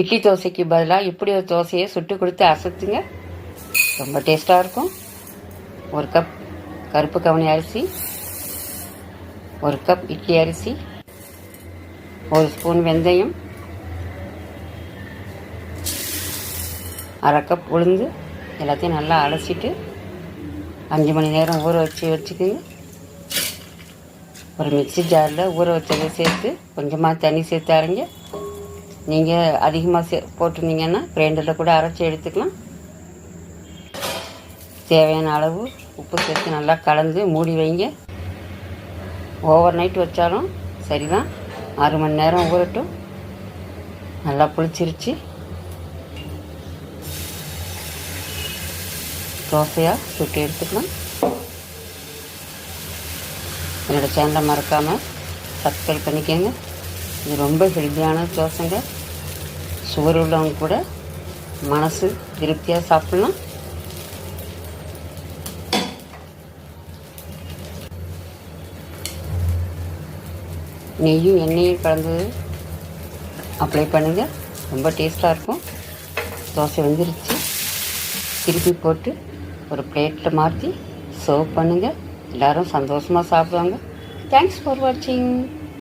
இட்லி தோசைக்கு பதிலாக இப்படி ஒரு தோசையை சுட்டு கொடுத்து அசத்துங்க. ரொம்ப டேஸ்ட்டாக இருக்கும். ஒரு கப் கருப்பு கவனி அரிசி ஒரு கப் இட்லி அரிசி ஒரு ஸ்பூன் வெந்தயம் அரை கப் உளுந்து எல்லாத்தையும் நல்லா அலசிட்டு அஞ்சு மணி நேரம் ஊற வச்சு வச்சுக்கோங்க. ஒரு மிக்சி ஜாரில் ஊற வச்சதை சேர்த்து கொஞ்சமாக தண்ணி சேர்த்து அரைங்க. நீங்கள் அதிகமாக சே போட்டிருந்தீங்கன்னா கிரைண்டரில் கூட அரைச்சி எடுத்துக்கலாம். தேவையான அளவு உப்பு சேர்த்து நல்லா கலந்து மூடி வைங்க. ஓவர் நைட் வச்சாலும் சரிதான். ஆறு மணி நேரம் ஊறட்டும். நல்லா புளிச்சிருச்சு. தோசையாக சுட்டு எடுத்துக்கலாம். என்னோடய சேனலை மறக்காமல் சப்ஸ்கிரைப் பண்ணிக்கோங்க. இது ரொம்ப ஹெல்த்தியான தோசைங்க. சுகர் உள்ளவங்க கூட மனசு திருப்தியாக சாப்பிட்லாம். நெய்யும் எண்ணெயும் கலந்து அப்ளை பண்ணுங்கள் ரொம்ப டேஸ்ட்டாக இருக்கும். தோசை வந்துருச்சு. திருப்பி போட்டு ஒரு பிளேட்டில் மாற்றி சர்வ் பண்ணுங்கள் எல்லோரும் சந்தோஷமாக சாப்பிடுவாங்க. தேங்க்ஸ் ஃபார் வாட்சிங்